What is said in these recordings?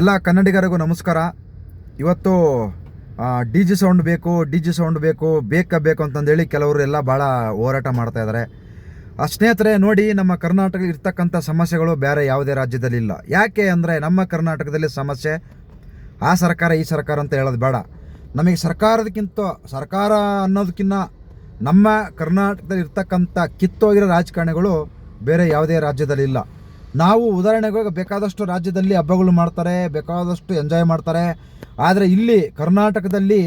ಎಲ್ಲ ಕನ್ನಡಿಗರಿಗೂ ನಮಸ್ಕಾರ. ಇವತ್ತು ಡಿ ಜಿ ಸೌಂಡ್ ಬೇಕು, ಡಿ ಜಿ ಸೌಂಡ್ ಬೇಕು, ಬೇಕ ಬೇಕು ಅಂತಂದೇಳಿ ಕೆಲವರು ಎಲ್ಲ ಭಾಳ ಹೋರಾಟ ಮಾಡ್ತಾ ಆ ಸ್ನೇಹಿತರೆ, ನೋಡಿ, ನಮ್ಮ ಕರ್ನಾಟಕ ಇರ್ತಕ್ಕಂಥ ಸಮಸ್ಯೆಗಳು ಬೇರೆ ಯಾವುದೇ ರಾಜ್ಯದಲ್ಲಿ ಇಲ್ಲ. ಯಾಕೆ ಅಂದರೆ ನಮ್ಮ ಕರ್ನಾಟಕದಲ್ಲಿ ಸಮಸ್ಯೆ, ಆ ಸರ್ಕಾರ, ಈ ಸರ್ಕಾರ ಅಂತ ಹೇಳೋದು ಬೇಡ. ನಮಗೆ ಸರ್ಕಾರದಕ್ಕಿಂತ, ಸರ್ಕಾರ ಅನ್ನೋದಕ್ಕಿಂತ ನಮ್ಮ ಕರ್ನಾಟಕದಲ್ಲಿ ಇರ್ತಕ್ಕಂಥ ಕಿತ್ತೋಗಿರೋ ರಾಜಕಾರಣಿಗಳು ಬೇರೆ ಯಾವುದೇ ರಾಜ್ಯದಲ್ಲಿ ಇಲ್ಲ. ನಾವು ಉದಾಹರಣೆಗೆ ಬೇಕಾದಷ್ಟು ರಾಜ್ಯದಲ್ಲಿ ಹಬ್ಬಗಳು ಮಾಡ್ತಾರೆ, ಬೇಕಾದಷ್ಟು ಎಂಜಾಯ್ ಮಾಡ್ತಾರೆ. ಆದರೆ ಇಲ್ಲಿ ಕರ್ನಾಟಕದಲ್ಲಿ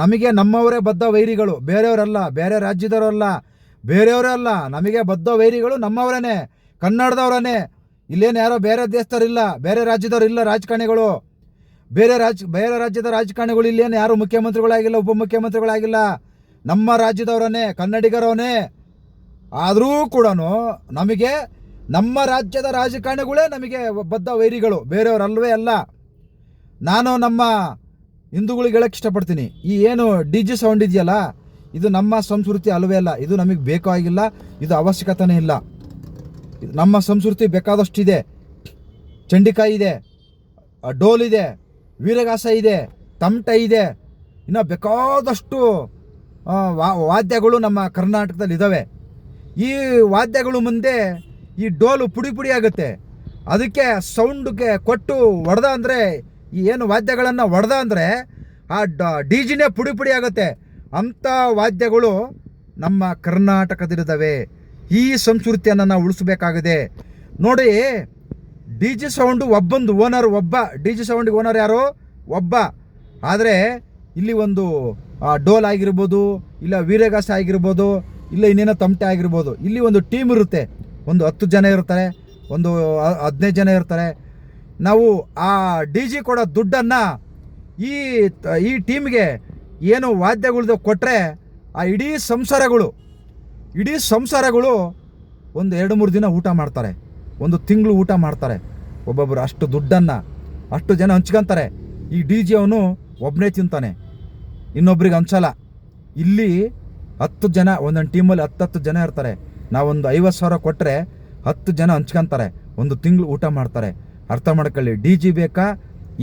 ನಮಗೆ ನಮ್ಮವರೇ ಬದ್ಧ ವೈರಿಗಳು. ಬೇರೆಯವರಲ್ಲ, ಬೇರೆ ರಾಜ್ಯದವರಲ್ಲ, ಬೇರೆಯವರೇ ಅಲ್ಲ. ನಮಗೆ ಬದ್ಧ ವೈರಿಗಳು ನಮ್ಮವರೇ ಕನ್ನಡದವರೇ ಇಲ್ಲೇನು ಯಾರೋ ಬೇರೆ ದೇಶದವರಿಲ್ಲ, ಬೇರೆ ರಾಜ್ಯದವ್ರು ಇಲ್ಲ ರಾಜಕಾರಣಿಗಳು. ಬೇರೆ ರಾಜ್, ಬೇರೆ ರಾಜ್ಯದ ರಾಜಕಾರಣಿಗಳು ಇಲ್ಲೇನು ಯಾರು ಮುಖ್ಯಮಂತ್ರಿಗಳಾಗಿಲ್ಲ, ಉಪಮುಖ್ಯಮಂತ್ರಿಗಳಾಗಿಲ್ಲ. ನಮ್ಮ ರಾಜ್ಯದವರನ್ನೇ ಕನ್ನಡಿಗರವನೇ ಆದರೂ ಕೂಡ ನಮಗೆ ನಮ್ಮ ರಾಜ್ಯದ ರಾಜಕಾರಣಿಗಳೇ ನಮಗೆ ಬದ್ಧ ವೈರಿಗಳು. ಬೇರೆಯವರಲ್ವೇ ಅಲ್ಲ. ನಾನು ನಮ್ಮ ಹಿಂದೂಗಳಿಗೆ ಹೇಳಕ್ಕೆ ಇಷ್ಟಪಡ್ತೀನಿ. ಈ ಏನು ಡಿ ಜಿ ಸೌಂಡ್ ಇದೆಯಲ್ಲ, ಇದು ನಮ್ಮ ಸಂಸ್ಕೃತಿ ಅಲ್ವೇ ಅಲ್ಲ. ಇದು ನಮಗೆ ಬೇಕಾಗಿಲ್ಲ ಇದು ಅವಶ್ಯಕತೆನೇ ಇಲ್ಲ. ನಮ್ಮ ಸಂಸ್ಕೃತಿ ಬೇಕಾದಷ್ಟಿದೆ. ಚಂಡಿಕಾಯಿ ಇದೆ, ಡೋಲ್ ಇದೆ, ವೀರಗಾಸ ಇದೆ, ತಮಟ ಇದೆ. ಇನ್ನು ಬೇಕಾದಷ್ಟು ವಾದ್ಯಗಳು ನಮ್ಮ ಕರ್ನಾಟಕದಲ್ಲಿ ಇದ್ದಾವೆ ಈ ವಾದ್ಯಗಳು ಮುಂದೆ ಈ ಡೋಲು ಪುಡಿ ಪುಡಿ ಆಗುತ್ತೆ. ಅದಕ್ಕೆ ಸೌಂಡ್ಗೆ ಕೊಟ್ಟು ಹೊಡೆದ ಅಂದರೆ ಏನು ವಾದ್ಯಗಳನ್ನು ಹೊಡೆದ ಅಂದರೆ, ಆ ಡಿ ಜಿನೇ ಪುಡಿ ಪುಡಿ ಆಗುತ್ತೆ. ಅಂಥ ವಾದ್ಯಗಳು ನಮ್ಮ ಕರ್ನಾಟಕದಲ್ಲಿದ್ದಾವೆ. ಈ ಸಂಸ್ಕೃತಿಯನ್ನು ನಾವು ಉಳಿಸಬೇಕಾಗಿದೆ. ನೋಡಿ ಡಿ ಜಿ ಸೌಂಡು ಒಬ್ಬಂದು ಓನರ್ ಒಬ್ಬ. ಡಿ ಜಿ ಸೌಂಡಿಗೆ ಓನರ್ ಯಾರು? ಒಬ್ಬ. ಆದರೆ, ಇಲ್ಲಿ ಒಂದು ಡೋಲ್ ಆಗಿರ್ಬೋದು, ಇಲ್ಲ ವೀರಗಾಸ ಆಗಿರ್ಬೋದು, ಇಲ್ಲ ಇನ್ನೇನೋ ತಮಟೆ ಆಗಿರ್ಬೋದು, ಇಲ್ಲಿ ಒಂದು ಟೀಮ್ ಇರುತ್ತೆ. ಒಂದು ಹತ್ತು ಜನ ಇರ್ತಾರೆ, ಒಂದು ಹದಿನೈದು ಜನ ಇರ್ತಾರೆ. ನಾವು ಆ ಡಿ ಜಿ ಕೊಡೋ ದುಡ್ಡನ್ನು ಈ ಈ ಟೀಮ್ಗೆ ಏನು ವಾದ್ಯಗಳ್ದು ಕೊಟ್ಟರೆ ಆ ಇಡೀ ಸಂಸಾರಗಳು ಇಡೀ ಸಂಸಾರಗಳು ಒಂದು ಎರಡು ಮೂರು ದಿನ ಊಟ ಮಾಡ್ತಾರೆ. ಒಂದು ತಿಂಗಳು ಊಟ ಮಾಡ್ತಾರೆ. ಒಬ್ಬೊಬ್ಬರು ಅಷ್ಟು ದುಡ್ಡನ್ನು, ಅಷ್ಟು ಜನ ಹಂಚ್ಕೊಂತಾರೆ. ಈ ಡಿ ಜಿ ಅವನು ಒಬ್ಬನೇ ತಿಂತಾನೆ. ಇನ್ನೊಬ್ರಿಗೆ ಹಂಚಲ್ಲ. ಇಲ್ಲಿ ಹತ್ತು ಜನ, ಒಂದೊಂದು ಟೀಮಲ್ಲಿ ಹತ್ತತ್ತು ಜನ ಇರ್ತಾರೆ. ನಾವೊಂದು ಐವತ್ತು ಸಾವಿರ ಕೊಟ್ಟರೆ ಹತ್ತು ಜನ ಹಂಚ್ಕೊಂತಾರೆ, ಒಂದು ತಿಂಗಳು ಊಟ ಮಾಡ್ತಾರೆ. ಅರ್ಥ ಮಾಡ್ಕೊಳ್ಳಿ, ಡಿ ಜಿ ಬೇಕಾ,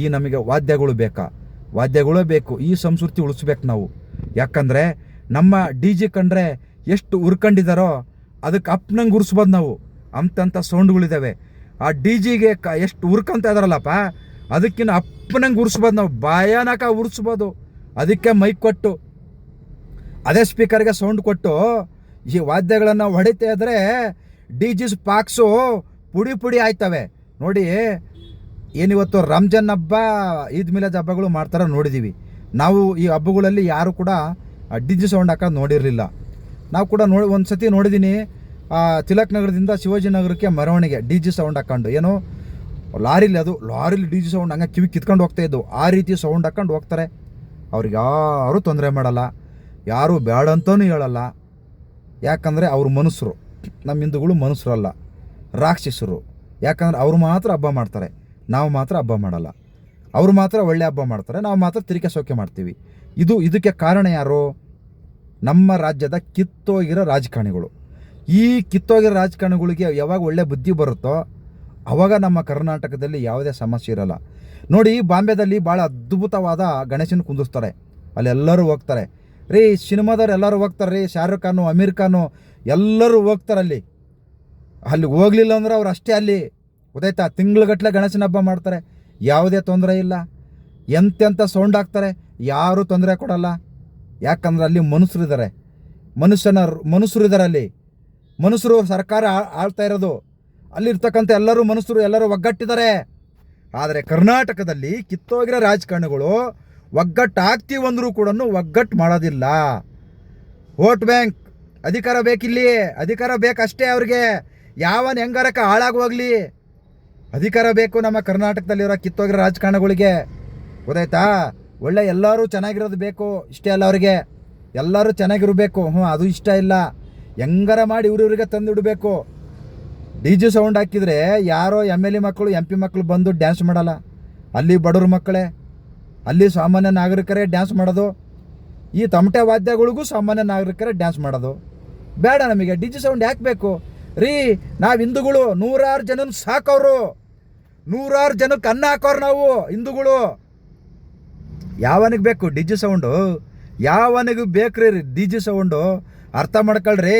ಈ ನಮಗೆ ವಾದ್ಯಗಳು ಬೇಕಾ? ವಾದ್ಯಗಳೇ ಬೇಕು, ಈ ಸಂಸ್ಕೃತಿ ಉಳಿಸ್ಬೇಕು ನಾವು. ಯಾಕಂದರೆ ನಮ್ಮ ಡಿ ಜಿ ಕಂಡ್ರೆ ಎಷ್ಟು ಉರ್ಕೊಂಡಿದ್ದಾರೋ ಅದಕ್ಕೆ ಅಪ್ನಂಗೆ ಉರ್ಸ್ಬೋದು ನಾವು. ಅಂತಂಥ ಸೌಂಡ್ಗಳಿದ್ದಾವೆ ಆ ಡಿ ಜಿಗೆ ಕ ಎಷ್ಟು ಉರ್ಕೊಂತ ಇದಾರಲ್ಲಪ್ಪ ಅದಕ್ಕಿಂತ ಅಪ್ಪನಂಗೆ ಉರ್ಸ್ಬೋದು ನಾವು. ಭಯಾನಕ ಉರ್ಸ್ಬೋದು. ಅದಕ್ಕೆ ಮೈಕ್ ಕೊಟ್ಟು, ಅದೇ ಸ್ಪೀಕರ್ಗೆ ಸೌಂಡ್ ಕೊಟ್ಟು ಈ ವಾದ್ಯಗಳನ್ನು ಹೊಡಿತಾ ಇದ್ರೆ ಡಿ ಜಿಸ್ ಪಾಕ್ಸು ಪುಡಿ ಪುಡಿ ಆಯ್ತವೆ. ನೋಡಿ, ಏನಿವತ್ತು ರಂಜಾನ್ ಹಬ್ಬ, ಈದ್ ಮಿಲಾದ್ ಹಬ್ಬಗಳು ಮಾಡ್ತಾರೆ ನೋಡಿದ್ದೀವಿ ನಾವು ಈ ಹಬ್ಬಗಳಲ್ಲಿ ಯಾರು ಕೂಡ ಡಿ ಜಿ ಸೌಂಡ್ ಹಾಕೋದು ನೋಡಿರಲಿಲ್ಲ. ನಾವು ಕೂಡ ನೋಡಿ ಒಂದು ಸತಿ ನೋಡಿದ್ದೀನಿ ತಿಲಕ್ ನಗರದಿಂದ ಶಿವಾಜಿ ನಗರಕ್ಕೆ ಮೆರವಣಿಗೆ, ಡಿ ಜಿ ಸೌಂಡ್ ಹಾಕೊಂಡು. ಏನು, ಲಾರಿಲಿ ಅದು, ಲಾರಿಲಿ ಡಿ ಜಿ ಸೌಂಡ್ ಹಂಗೆ ಕಿವಿ ಕಿತ್ಕೊಂಡು ಹೋಗ್ತಾ ಇದ್ದು ಆ ರೀತಿ ಸೌಂಡ್ ಹಾಕೊಂಡು ಹೋಗ್ತಾರೆ. ಅವ್ರಿಗೆ ಯಾರೂ ತೊಂದರೆ ಮಾಡಲ್ಲ. ಯಾರೂ ಬೇಡ ಅಂತಲೂ ಹೇಳಲ್ಲ. ಯಾಕಂದರೆ ಅವರು ಮನುಷ್ಯರು, ನಮ್ಮ ಹಿಂದೂಗಳು ಮನುಷ್ಯರಲ್ಲ, ರಾಕ್ಷಸರು. ಯಾಕಂದರೆ ಅವರು ಮಾತ್ರ ಹಬ್ಬ ಮಾಡ್ತಾರೆ, ನಾವು ಮಾತ್ರ ಹಬ್ಬ ಮಾಡಲ್ಲ. ಅವರು ಮಾತ್ರ ಒಳ್ಳೆ ಹಬ್ಬ ಮಾಡ್ತಾರೆ, ನಾವು ಮಾತ್ರ ತಿರಿಕೆ ಸೌಖ್ಯ ಮಾಡ್ತೀವಿ. ಇದು, ಇದಕ್ಕೆ ಕಾರಣ ಯಾರು? ನಮ್ಮ ರಾಜ್ಯದ ಕಿತ್ತೋಗಿರೋ ರಾಜಕಾರಣಿಗಳು. ಈ ಕಿತ್ತೋಗಿರೋ ರಾಜಕಾರಣಿಗಳಿಗೆ ಯಾವಾಗ ಒಳ್ಳೆ ಬುದ್ಧಿ ಬರುತ್ತೋ, ಅವಾಗ ನಮ್ಮ ಕರ್ನಾಟಕದಲ್ಲಿ ಯಾವುದೇ ಸಮಸ್ಯೆ ಇರಲ್ಲ. ನೋಡಿ, ಬಾಂಬೆದಲ್ಲಿ ಭಾಳ ಅದ್ಭುತವಾದ ಗಣೇಶನ ಕುಂದಿಸ್ತಾರೆ. ಅಲ್ಲೆಲ್ಲರೂ ಹೋಗ್ತಾರೆ. ರೀ, ಸಿನಿಮಾದವ್ರು ಎಲ್ಲರೂ ಹೋಗ್ತಾರೆ ರೀ, ಶಾರುಖ್ ಖಾನು, ಅಮೀರ್ ಖಾನು, ಎಲ್ಲರೂ ಹೋಗ್ತಾರೆ ಅಲ್ಲಿ. ಅಲ್ಲಿ ಹೋಗ್ಲಿಲ್ಲ ಅಂದ್ರೆ ಅವ್ರು ಅಷ್ಟೇ ಅಲ್ಲಿ. ಗೊತ್ತಾಯ್ತಾ? ತಿಂಗ್ಳುಗಟ್ಟಲೆ ಗಣೇಶನ ಹಬ್ಬ ಮಾಡ್ತಾರೆ. ಯಾವುದೇ ತೊಂದರೆ ಇಲ್ಲ. ಎಂತೆಂಥ ಸೌಂಡ್ ಹಾಕ್ತಾರೆ, ಯಾರೂ ತೊಂದರೆ ಕೊಡಲ್ಲ. ಯಾಕಂದ್ರೆ ಅಲ್ಲಿ ಮನುಷ್ಯರಿದ್ದಾರೆ ಮನುಷ್ಯನ ಇದ್ದಾರೆ ಅಲ್ಲಿ. ಮನುಷ್ಯರು ಸರ್ಕಾರ ಆಳ್ತಾ ಇರೋದು. ಅಲ್ಲಿರ್ತಕ್ಕಂಥ ಎಲ್ಲರೂ ಮನುಷ್ಯರು ಎಲ್ಲರೂ ಒಗ್ಗಟ್ಟಿದ್ದಾರೆ. ಆದರೆ ಕರ್ನಾಟಕದಲ್ಲಿ ಕಿತ್ತೋಗಿರೋ ರಾಜಕಾರಣಿಗಳು ಒಗ್ಗಟ್ಟು ಆಗ್ತೀವಂದ್ರೂ ಕೂಡ ಒಗ್ಗಟ್ಟು ಮಾಡೋದಿಲ್ಲ. ವೋಟ್ ಬ್ಯಾಂಕ್, ಅಧಿಕಾರ ಬೇಕಿಲ್ಲಿ? ಅಧಿಕಾರ ಬೇಕಷ್ಟೇ ಅವ್ರಿಗೆ. ಯಾವನ ಹೆಂಗಾರಕ ಹಾಳಾಗೋಗ್ಲಿ ಅಧಿಕಾರ ಬೇಕು ನಮ್ಮ ಕರ್ನಾಟಕದಲ್ಲಿರೋ ಕಿತ್ತೋಗಿರೋ ರಾಜಕಾರಣಗಳಿಗೆ. ಗೊತ್ತಾಯ್ತಾ? ಒಳ್ಳೆ ಎಲ್ಲರೂ ಚೆನ್ನಾಗಿರೋದು ಬೇಕು, ಇಷ್ಟೇ ಅಲ್ಲ ಅವ್ರಿಗೆ. ಎಲ್ಲರೂ ಚೆನ್ನಾಗಿರಬೇಕು. ಹ್ಞೂ ಅದು ಇಷ್ಟ ಇಲ್ಲ. ಹೆಂಗಾರ ಮಾಡಿ ಇವ್ರಿವ್ರಿಗೆ ತಂದುಬಿಡಬೇಕು ಡಿ ಜಿ ಸೌಂಡ್ ಹಾಕಿದರೆ ಯಾರೋ ಎಂ ಎಲ್ ಎ ಮಕ್ಕಳು, ಎಂ ಪಿ ಮಕ್ಕಳು ಬಂದು ಡ್ಯಾನ್ಸ್ ಮಾಡಲ್ಲ. ಅಲ್ಲಿ ಬಡವ್ರ ಮಕ್ಕಳೇ. ಅಲ್ಲಿ ಸಾಮಾನ್ಯ ನಾಗರಿಕರೇ ಡ್ಯಾನ್ಸ್ ಮಾಡೋದು. ಈ ತಮಟೆ ವಾದ್ಯಗಳಿಗೂ ಸಾಮಾನ್ಯ ನಾಗರಿಕರೇ ಡ್ಯಾನ್ಸ್ ಮಾಡೋದು. ಬೇಡ ನಮಗೆ, ಡಿ ಜಿ ಸೌಂಡ್ ಯಾಕೆ ಬೇಕು? ರೀ, ನಾವು ಹಿಂದೂಗಳು ನೂರಾರು ಜನ ಸಾಕವರು ನೂರಾರು ಜನಕ್ಕೆ ಅನ್ನ ಹಾಕೋರು ನಾವು, ಹಿಂದೂಗಳು. ಯಾವನಿಗೆ ಬೇಕು ಡಿ ಜಿ ಸೌಂಡು? ಯಾವನಿಗೆ ರೀ ಡಿ ಜಿ ಸೌಂಡು? ಅರ್ಥ ಮಾಡ್ಕೊಳ್ರಿ,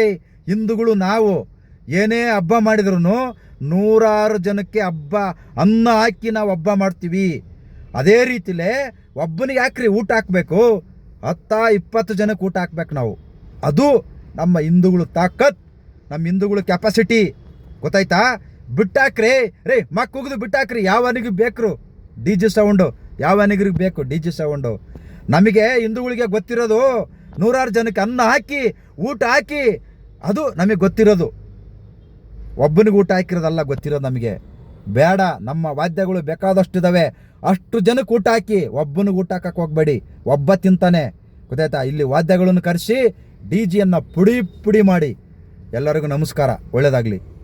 ಹಿಂದೂಗಳು ನಾವು ಏನೇ ಹಬ್ಬ ಮಾಡಿದ್ರು ನೂರಾರು ಜನಕ್ಕೆ ಹಬ್ಬ, ಅನ್ನ ಹಾಕಿ ನಾವು ಹಬ್ಬ ಮಾಡ್ತೀವಿ. ಅದೇ ರೀತಿಲೇ ಒಬ್ಬನಿಗೆ ಯಾಕ್ರಿ ಊಟ ಹಾಕಬೇಕು? ಹತ್ತ, ಇಪ್ಪತ್ತು ಜನಕ್ಕೆ ಊಟ ಹಾಕ್ಬೇಕು ನಾವು. ಅದು ನಮ್ಮ ಹಿಂದೂಗಳು ತಾಕತ್, ನಮ್ಮ ಹಿಂದೂಗಳು ಕೆಪಾಸಿಟಿ ಗೊತ್ತಾಯ್ತಾ? ಬಿಟ್ಟಾಕ್ರಿ, ರೇ, ಮಕ್ ಕುಗಿದು ಬಿಟ್ಟಾಕ್ರಿ. ಯಾವನಿಗೂ ಬೇಕ್ರು? D J sound. ಯಾವನಿಗ್ರಿಗೆ ಬೇಕು? D J sound. ನಮಗೆ ಹಿಂದೂಗಳಿಗೆ ಗೊತ್ತಿರೋದು ನೂರಾರು ಜನಕ್ಕೆ ಅನ್ನ ಹಾಕಿ, ಊಟ ಹಾಕಿ. ಅದು ನಮಗೆ ಗೊತ್ತಿರೋದು. ಒಬ್ಬನಿಗೆ ಊಟ ಹಾಕಿರೋದಲ್ಲ ಗೊತ್ತಿರೋದು ನಮಗೆ. ಬೇಡ, ನಮ್ಮ ವಾದ್ಯಗಳು ಬೇಕಾದಷ್ಟಿದಾವೆ. ಅಷ್ಟು ಜನಕ್ಕೆ ಊಟ ಹಾಕಿ, ಒಬ್ಬನಿಗೆ ಊಟ ಹಾಕಕ್ಕೆ ಹೋಗ್ಬೇಡಿ. ಒಬ್ಬ ತಿಂತಾನೆ. ಗೊತ್ತಾಯ್ತಾ? ಇಲ್ಲಿ ವಾದ್ಯಗಳನ್ನು ಕರೆಸಿ, ಡಿ ಜಿಯನ್ನು ಪುಡಿ ಪುಡಿ ಮಾಡಿ. ಎಲ್ಲರಿಗೂ ನಮಸ್ಕಾರ. ಒಳ್ಳೆಯದಾಗಲಿ